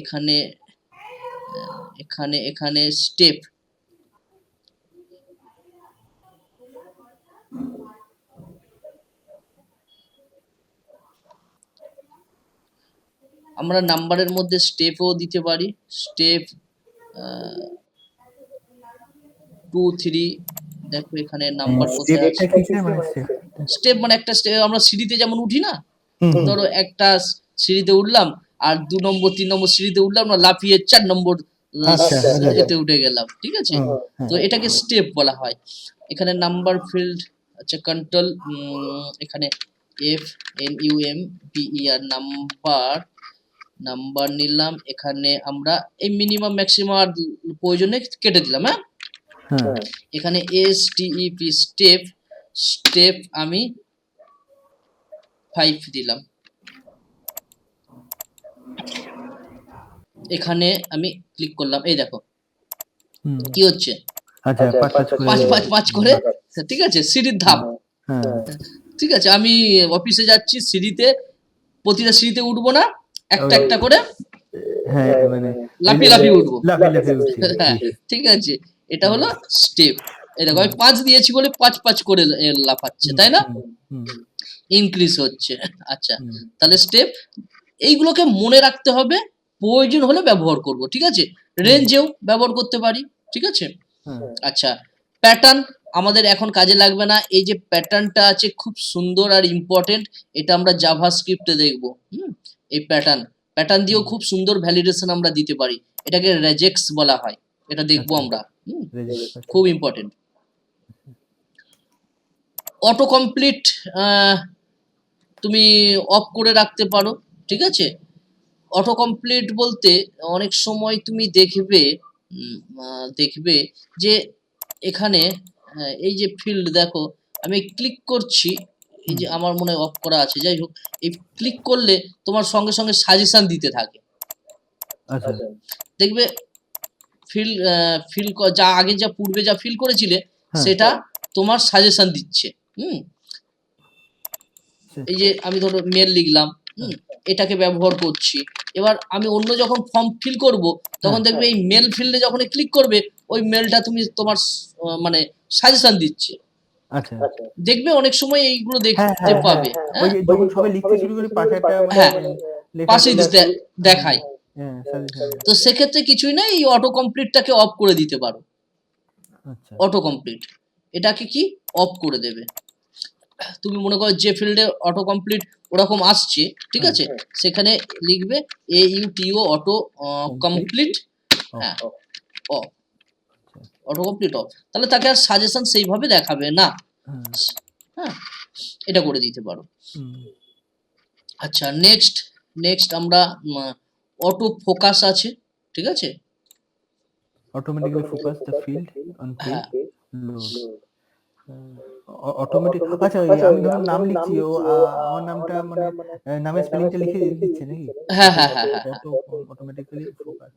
এখানে এখানে এখানে স্টেপ আমরা নাম্বারের মধ্যে স্টেপও দিতে পারি স্টেপ টু থ্রি দেখো এখানে নাম্বার এটা কিসের মানে? স্টেপ মানে একটা স্টেপ আমরা সিঁড়িতে যেমন উঠি না। ধরো একটা সিঁড়িতে উঠলাম আর দু নম্বর তিন নম্বর সিঁড়িতে উঠলাম না লাফিয়ে চার নম্বর আচ্ছা, আচ্ছা। এতে উঠে গেলাম ঠিক আছে। তো এটাকে স্টেপ বলা হয়। এখানে নাম্বার ফিল্ড আচ্ছা কন্ট্রোল এখানে F N U M P E R number number নিলাম। এখানে আমরা এই মিনিমাম ম্যাক্সিমাম আর প্রয়োজনে কেটে দিলাম হ্যাঁ? হ্যাঁ এখানে S T E P step step আমি ফাইভ দিলাম। এখানে আমি ক্লিক করলাম। এই দেখো। কি হচ্ছে? আচ্ছা পাঁচ পাঁচ পাঁচ পাঁচ পাঁচ করে? ঠিক আছে সিঁড়ির ধাপ। হ্যাঁ। ঠিক আছে আমি অফিসে যাচ্ছি সিঁড়িতে প্রতিটা সিঁড়িতে উঠবো না একটা একটা করে হ্যাঁ মানে লাফিয়ে লাফিয়ে উঠবো। হ্যাঁ ঠিক আছে। এটা হলো স্টেপ এই দেখো আমি পাঁচ দিয়েছি বলে পাঁচ পাঁচ করে লাফাচ্ছে তাই না? হুম, হুম, ইনক্রিজ হচ্ছে। আচ্ছা তাহলে স্টেপ এইগুলোকে মনে রাখতে হবে প্রয়োজন হলে ব্যবহার করব ঠিক আছে? রেঞ্জেও ব্যবহার করতে পারি ঠিক আছে? আচ্ছা প্যাটার্ন আমাদের এখন কাজে লাগবে না এই যে প্যাটার্নটা আছে খুব সুন্দর আর ইম্পর্টেন্ট এটা আমরা জাভা স্ক্রিপ্টে দেখব হুম? এই প্যাটার্ন প্যাটার্ন দিয়েও খুব সুন্দর ভ্যালিডেশন আমরা দিতে পারি এটাকে রেজেক্টস বলা হয় এটা দেখব আমরা হুম? খুব ইম্পর্টেন্ট অটো কমপ্লিট তুমি অফ করে রাখতে পারো ঠিক আছে? অটো কমপ্লিট বলতে অনেক সময় তুমি দেখবে দেখবে যে এখানে এই যে ফিল্ড দেখো আমি ক্লিক করছি এই যে আমার মনে হয় অফ করা আছে যাই হোক এই ক্লিক করলে তোমার সঙ্গে সঙ্গে সাজেশন দিতে থাকে। আচ্ছা। দেখবে ফিল ফিল যা আগে যা পূর্বে যা ফিল করেছিলে হ্যাঁ। সেটা তোমার সাজেশন দিচ্ছে হুম। আচ্ছা। এই যে আমি ধরো মেল লিখলাম এটাকে ব্যবহার করছি। এবার আমি অন্য যখন ফর্ম ফিল করব তখন হ্যাঁ। দেখবে এই মেল ফিল্ডে যখন ক্লিক করবে ওই মেলটা তুমি তোমার মানে সাজেশন দিচ্ছে। আচ্ছা। দেখবে অনেক সময় এইগুলো দেখতে হ্যাঁ, পাবে হ্যাঁ করে পাশে মানে আসে। দেখায়। তো সেক্ষেত্রে কিছুই না এই অটো কমপ্লিটটাকে অফ করে দিতে পারো। আচ্ছা। অটো কমপ্লিট এটাকে কি অফ করে দেবে। তুমি মনে করো যে ফিল্ডে অটো কমপ্লিট ওরকম আসছে ঠিক আছে? সেখানে লিখবে A U T O auto complete হ্যাঁ। অফ অটো কমপ্লিট অফ তাহলে তাকে আর সাজেশন সেইভাবে দেখাবে না। হ্যাঁ, হ্যাঁ। এটা করে দিতে পারো। আচ্ছা নেক্সট নেক্সট আমরা অটো ফোকাস আছে ঠিক আছে? Automatically focus the field on হ্যাঁ। field load অটোমেটিক আচ্ছা আমি ধরুন নাম লিখছি ও আমার নামটা মানে নামের স্পেলিংটা লিখে দিচ্ছে নাকি? হ্যাঁ হ্যাঁ হ্যাঁ হ্যাঁ অটোমেটিক্যালি ফোকাস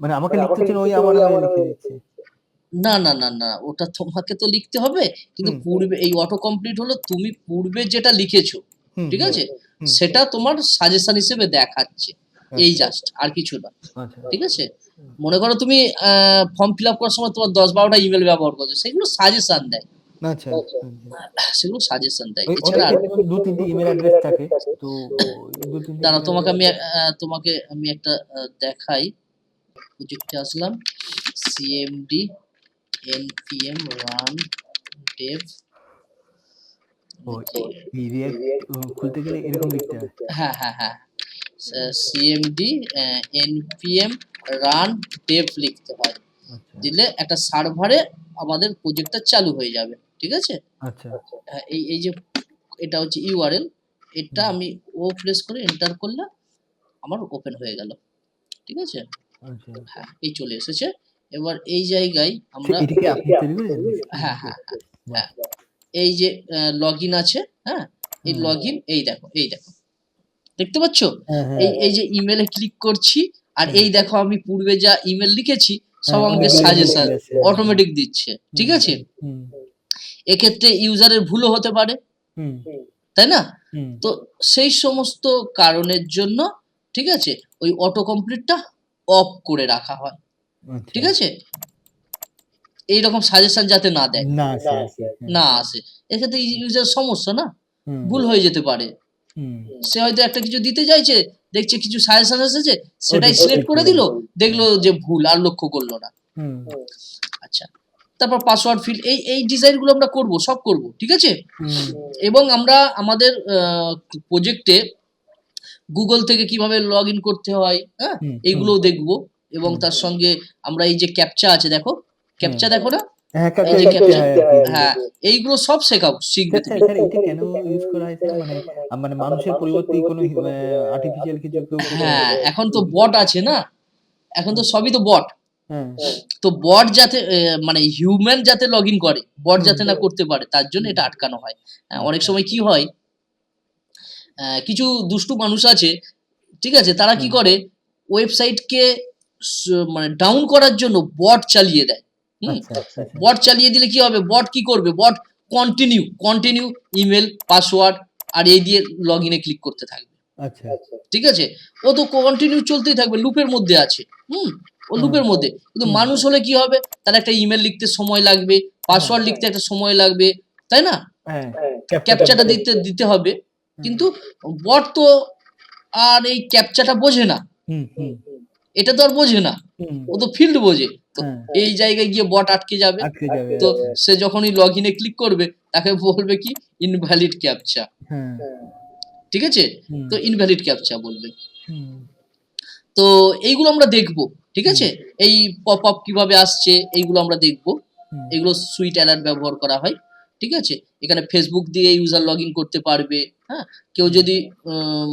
মানে আমাকে লিখতে হচ্ছে না, ওই আমার নামে লিখে দিচ্ছে। না না না না ওটা তোমাকে তো লিখতে হবে কিন্তু পূর্বে এই অটো কমপ্লিট হলো তুমি পূর্বে যেটা লিখেছো ঠিক আছে? সেটা তোমার সাজেশন হিসেবে দেখাচ্ছে। এই জাস্ট আর কিছু না। আচ্ছা। ঠিক আছে? মনে করো তুমি ফর্ম ফিল আপ করার সময় তোমার দশ বারোটা ইমেল ব্যবহার করছ সেগুলো সাজেশন দেয়। আচ্ছা সেগুলো সাজেশন দেয়। এছাড়া দু তিনটে ইমেল অ্যাড্রেস থাকে তো দু তিনটে দাঁড়া তোমাকে আমি আহ, তোমাকে আমি একটা দেখাই। প্রজেক্টে আসলাম। সিএমডি এনপিএম রান খুলতে গেলে এরকম লিখতে হয়। হ্যাঁ হ্যাঁ হ্যাঁ। সিএমডি এনপিএম রান ডেভ লিখতে হয়। আচ্ছা। দিলে একটা সার্ভারে আমাদের প্রজেক্টটা চালু হয়ে যাবে ঠিক আছে? আচ্ছা। হ্যাঁ, এই এই যে এটা হচ্ছে ইউআরএল এটা আমি ও প্রেস করে এন্টার করলে আমার ওপেন হয়ে গেল ঠিক আছে? আচ্ছা। হ্যাঁ এই চলে এসেছে। এবার এই জায়গায় আমরা এটাকে আপনি তৈরি করেছেন? হ্যাঁ হ্যাঁ হ্যাঁ, হ্যাঁ এই যে লগ ইন আছে হ্যাঁ? এই। লগ ইন এই দেখো এই দেখো। দেখতে পাচ্ছ? হ্যাঁ হ্যাঁ। এই এই যে ইমেলে ক্লিক করছি আর এই দেখো আমি পূর্বে যা ইমেল লিখেছি সব হ্যাঁ, আমাকে সাজেশন অটোমেটিক দিচ্ছে ঠিক আছে? এক্ষেত্রে ইউজারের ভুলও হতে পারে তাই না? তো সেই সমস্ত কারণের জন্য ঠিক আছে ওই অটো কমপ্লিটটা অফ করে রাখা হয় আচ্ছা। ঠিক আছে? এইরকম সাজেশন যাতে না দেয়। না আসে। এক্ষেত্রে ইউজার সমস্যা না? ভুল হয়ে যেতে পারে। সে হয়তো একটা কিছু দিতে চাইছে দেখছে কিছু সাজেশন এসেছে সেটাই সিলেক্ট করে দিল। দেখল যে ভুল আর লক্ষ্য করল না। আচ্ছা তারপর পাসওয়ার্ড ফিল এই এই ডিজাইনগুলো আমরা করব সব করব ঠিক আছে? এবং আমরা আমাদের প্রজেক্টে গুগল থেকে কীভাবে লগ ইন করতে হয় হ্যাঁ? এইগুলোও এইগুলো দেখব এবং তার সঙ্গে আমরা এই যে ক্যাপচা আছে দেখো ক্যাপচা দেখো না? হ্যাঁ হয় কি। হ্যাঁ। এইগুলো সব শিখবে এটা কেন ইউজ করা হয়? মানে মানে মানুষের পরিবর্তে কোনো আর্টিফিশিয়াল কিছু হ্যাঁ এখন তো বট আছে না? এখন তো সবই তো বট হ্যাঁ। তো বট যাতে মানে হিউম্যান যাতে লগ ইন করে বট যাতে না করতে পারে তার জন্য এটা আটকানো হয়। অনেক সময় কি হয় আহ, কিছু দুষ্টু মানুষ আছে ঠিক আছে তারা কি। করে ওয়েবসাইটকে মানে ডাউন করার জন্য বট চালিয়ে দেয়। হুম? আচ্ছা আচ্ছা আচ্ছা। বট চালিয়ে দিলে কি হবে? বট কি করবে? Bot continue continue email password আর এই দিয়ে লগ ইনে ক্লিক করতে থাকবে। আচ্ছা। ঠিক আছে? ও তো কন্টিনিউ চলতেই থাকবে লুপের মধ্যে আছে। হুম? ও লুপের মধ্যে। কিন্তু মানুষ হলে কি হবে? তার একটা ইমেল লিখতে সময় লাগবে পাসওয়ার্ড লিখতে একটা সময় লাগবে তাই না? হ্যাঁ। ক্যাপচাটা দিতে দিতে হবে। কিন্তু বট তো আর এই ক্যাপচাটা বোঝে না। হুম হুম। এটা তো আর বোঝে না। হুম। ও তো ফিল্ড বোঝে। তো হ্যাঁ। এই জায়গায় গিয়ে বট আটকে যাবে। তো সে যখনই লগ ইনে ক্লিক করবে তাকে বলবে কি ইনভ্যালিড ক্যাপচা ঠিক আছে? তো ইনভ্যালিড ক্যাপচা বলবে। তো এইগুলো আমরা দেখব ঠিক আছে? এই পপ আপ কীভাবে আসছে এইগুলো আমরা দেখব। এগুলো সুইট অ্যালার্ট ব্যবহার করা হয় ঠিক আছে? এখানে ফেসবুক দিয়ে ইউজার লগ ইন করতে পারবে হ্যাঁ? কেউ যদি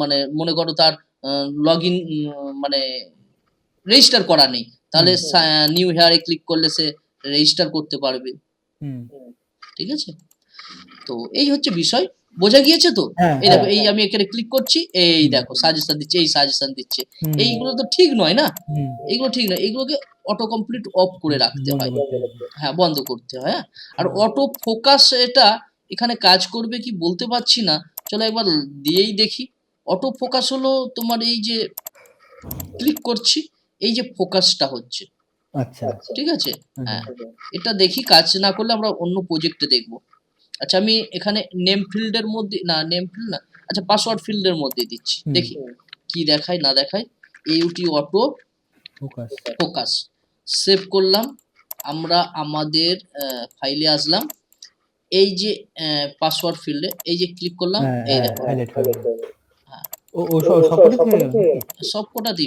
মানে মনে করো তার লগ ইন মানে রেজিস্টার করা নেই। তাহলে নিউ হেয়ারে ক্লিক করলে সে রেজিস্টার করতে পারবে। ঠিক আছে? তো এই হচ্ছে বিষয়। বোঝা গিয়েছে তো? হ্যাঁ, এই দেখো হ্যাঁ, এই আমি এখানে ক্লিক করছি এই দেখো সাজেশন দিচ্ছে এই সাজেশন দিচ্ছে। এইগুলো তো ঠিক নয় না? এগুলো ঠিক নয়। এগুলোকে অটো কমপ্লিট অফ করে রাখতে হয়। হ্যাঁ বন্ধ করতে হয় হ্যাঁ। আর অটো ফোকাস এটা এখানে কাজ করবে কি বলতে পারছি না। চলো একবার দিয়েই দেখি। অটো ফোকাস হলো তোমার এই যে ক্লিক করছি। এই যে ফোকাসটা হচ্ছে। আচ্ছা। ঠিক আছে? হ্যাঁ। এটা দেখি কাজ না করলে আমরা অন্য প্রজেক্টে দেখব। আচ্ছা আমি এখানে নেম ফিল্ডের মধ্যে না নেম ফিল্ড না আচ্ছা পাসওয়ার্ড ফিল্ডের মধ্যে দিচ্ছি। দেখি কি দেখায় না দেখায়। U T auto focus focus save করলাম। আমরা আমাদের ফাইলে আসলাম। এই যে পাসওয়ার্ড ফিল্ডে এই যে ক্লিক করলাম হ্যাঁ এই হ্যাঁ দেখো। হাইলাইট হ্যাঁ।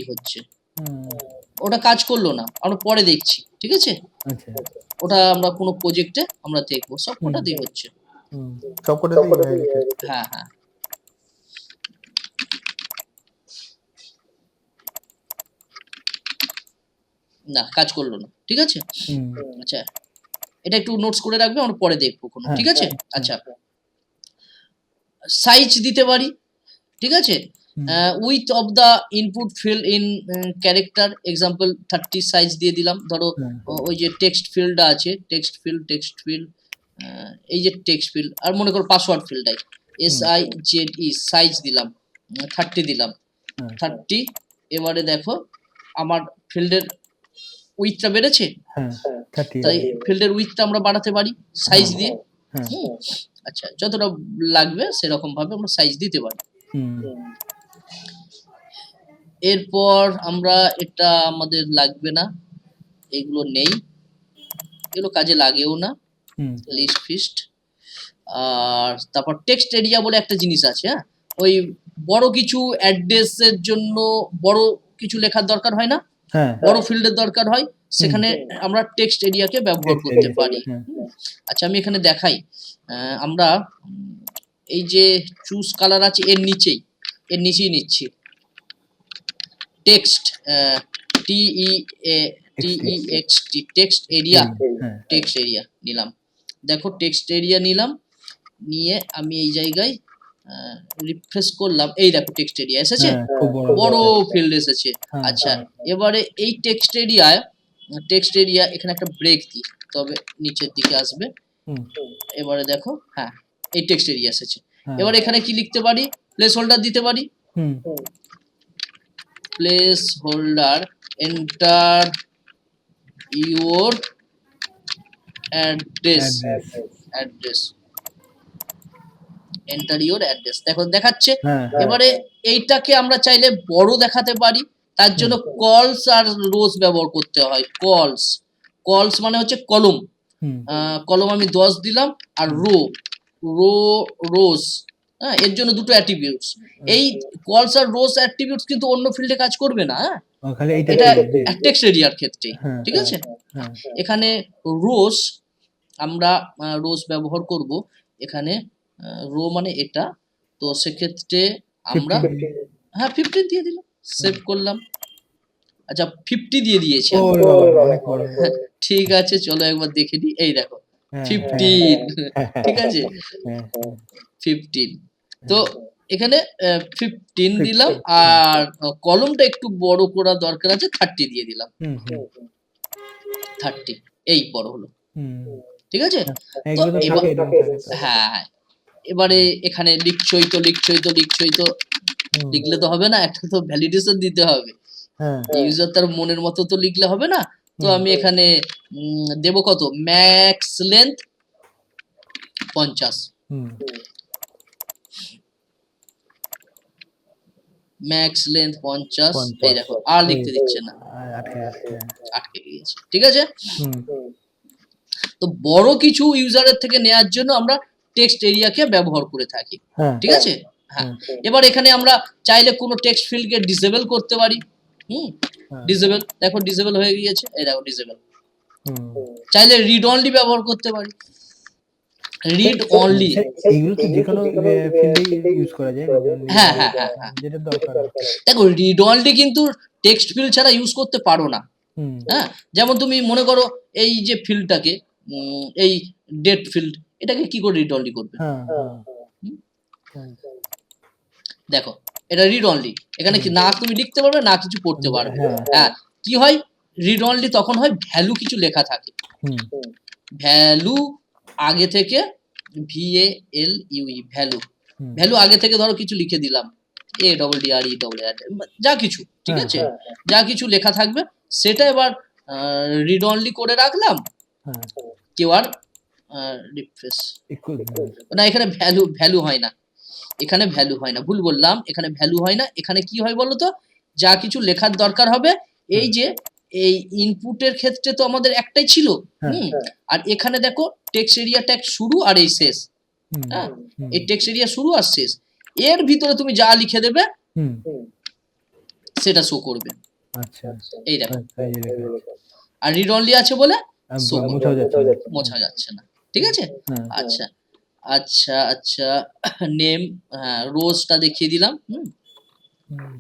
হচ্ছে। ওটা কাজ করল না আমরা পরে দেখছি ঠিক আছে? আচ্ছা। ওটা আমরা কোনো প্রজেক্টে আমরা দেখব সব হচ্ছে। হুম, সবকটা থেকে highlight হবে। হ্যাঁ হ্যাঁ। না কাজ করল না ঠিক আছে? আচ্ছা এটা একটু নোটস করে রাখবে আমরা পরে দেখব কোনো হ্যাঁ, ঠিক আছে? আচ্ছা সাইজ দিতে পারি ঠিক আছে? Width of the input field in character example thirty size দিয়ে দিলাম। ধরো হ্যাঁ, ওই যে টেক্সট ফিল্ডটা আছে টেক্সট ফিল্ড টেক্সট ফিল্ড এই যে টেক্সট ফিল্ড আর মনে করো password ফিল্ডটাই S I Z E size দিলাম থার্টি দিলাম। থার্টি এবারে দেখো আমার ফিল্ডের উইথটা বেড়েছে? 30 তাই ফিল্ডের উইথটা আমরা বাড়াতে পারি সাইজ দিয়ে। হুম আচ্ছা যতটা লাগবে সেরকম ভাবে আমরা সাইজ দিতে পারি। এরপর আমরা এটা আমাদের লাগবে না। এগুলো নেই। এগুলো কাজে লাগেও না। লিস্ট ফিস্ট আর তারপর টেক্সট এরিয়া বলে একটা জিনিস আছে হ্যাঁ? ওই বড় কিছু অ্যাড্রেসের জন্য বড় কিছু লেখার দরকার হয় না? হ্যাঁ, বড় ফিল্ডের দরকার হয়। সেখানে আমরা টেক্সট এরিয়াকে ব্যবহার করতে পারি। হ্যাঁ। আচ্ছা আমি এখানে দেখাই। আমরা এই যে চুজ কালার আছে এর নিচেই। এর নিচেই নিচ্ছি। Text T E T E X T text area হ্যাঁ, টেক্সট এরিয়া নিলাম। দেখো টেক্সট এরিয়া নিলাম নিয়ে আমি এই জায়গায় রিফ্রেশ করলাম। এই দেখো টেক্সট এরিয়া এসেছে? হ্যাঁ, বড় ফিল্ড এসেছে। হ্যাঁ, আচ্ছা এবারে এই টেক্সট এরিয়ায় টেক্সট এরিয়া এখানে একটা ব্রেক দিই তবে নিচের দিকে আসবে। এবারে দেখো হ্যাঁ এই টেক্সট এরিয়া এসেছে। এবার এখানে কি লিখতে পারি? প্লেস হোল্ডার দিতে পারি? হুম। Placeholder enter your address address enter your address দেখো দেখাচ্ছে হ্যাঁ এবারে এইটাকে আমরা চাইলে বড় দেখাতে পারি। তার জন্য কলস আর রোজ ব্যবহার করতে হয়। কলস কলস মানে হচ্ছে কলম আহ, কলম আমি দশ দিলাম আর রো রো রোজ হ্যাঁ এর জন্য দুটো অ্যাট্রিবিউটস এই কলস আর রোজ অ্যাট্রিবিউটস কিন্তু অন্য ফিল্ডে কাজ করবে না হ্যাঁ? এটা। টেক্সট এরিয়ার ক্ষেত্রে হ্যাঁ, ঠিক আছে? হ্যাঁ এখানে রোজ আমরা রোজ ব্যবহার করব। এখানে রো মানে এটা। তো সেক্ষেত্রে আমরা হ্যাঁ ফিফটিন দিয়ে দিলাম। সেভ করলাম। আচ্ছা ফিফটি দিয়ে দিয়েছি ঠিক আছে চলো একবার দেখে নিই। এই দেখো হ্যাঁ, ফিফটিন হ্যাঁ, ঠিক আছে? হ্যাঁ, ফিফটিন তো এখানে ফিফটিন দিলাম আর কলমটা একটু বড় করা দরকার আছে থার্টি দিয়ে দিলাম। থার্টি এই বড় হলো। ঠিক আছে? তো। হ্যাঁ এবারে এখানে লিখছই তো লিখছই তো লিখছই তো। লিখলে তো হবে না একটা তো ভ্যালিডেশন দিতে হবে। হ্যাঁ, ইউজার তার মনের মতো তো লিখলে হবে না। তো আমি এখানে উম, দেবো কত? ম্যাক্স লেন্থ পঞ্চাশ। ম্যাক্স লেন্থ পঞ্চাশ। এই দেখো আর লিখতে দিচ্ছে না। আটকে হ্যাঁ। গিয়েছে। ঠিক আছে? তো বড় কিছু ইউজারের থেকে নেয়ার জন্য আমরা টেক্সট এরিয়াকে ব্যবহার করে থাকি। হ্যাঁ, ঠিক আছে? হ্যাঁ। এবার এখানে আমরা চাইলে কোনো টেক্সট ফিল্ডকে ডিসেবল করতে পারি। হুম? হ্যাঁ, ডিসেবল দেখো ডিসেবল হয়ে গিয়েছে। এই দেখো ডিসেবল হুম। চাইলে রিড অনলি ব্যবহার করতে পারি। রিড অনলি এইগুলো তো যে কোনো ফিল্ডে ইউজ করা যায় হ্যাঁ, হ্যাঁ, হ্যাঁ, হ্যাঁ। যেটা দরকার দেখো রিড অনলি কিন্তু টেক্সট ফিল্ড ছাড়া ইউজ করতে পারো না। হুম, হ্যাঁ? যেমন তুমি মনে করো এই যে ফিল্ডটাকে এই ডেট ফিল্ড এটাকে কি করে রিড অনলি করবে? হ্যাঁ, হ্যাঁ, দেখো এটা রিড অনলি এখানে কি না তুমি লিখতে পারবে না কিছু পড়তে পারবে। হ্যাঁ, হ্যাঁ কি হয়? রিড অনলি তখন হয় ভ্যালু কিছু লেখা থাকে। হুম, ভ্যালু আগে থেকে V A L U E value value আগে থেকে ধরো কিছু লিখে দিলাম। A double D R E double R যা কিছু ঠিক হ্যাঁ, আছে? যা কিছু লেখা থাকবে সেটা এবার রিড অনলি করে রাখলাম। হ্যাঁ, কেউ আর রিফ্রেশ না। এখানে ভ্যালু ভ্যালু হয় না। এখানে ভ্যালু হয় না। ভুল বললাম এখানে ভ্যালু হয় না। এখানে কি হয় বলো তো? যা কিছু লেখার দরকার হবে এই যে এই ইনপুটের ক্ষেত্রে তো আমাদের একটাই ছিল। হ্যাঁ। হুম। আর এখানে দেখো টেক্সট এরিয়া শুরু আর এই শেষ। হ্যাঁ? এই টেক্সট এরিয়া শুরু আর শেষ। এর ভিতরে তুমি যা লিখে দেবে সেটা শো করবে। আচ্ছা। এই দেখো। আছে। আর রিড অনলি আছে বলে। মোছা যাচ্ছে না। ঠিক আছে? হ্যাঁ, আচ্ছা। আচ্ছা আচ্ছা। নেম হ্যাঁ রোজটা দেখিয়ে দিলাম। হুম,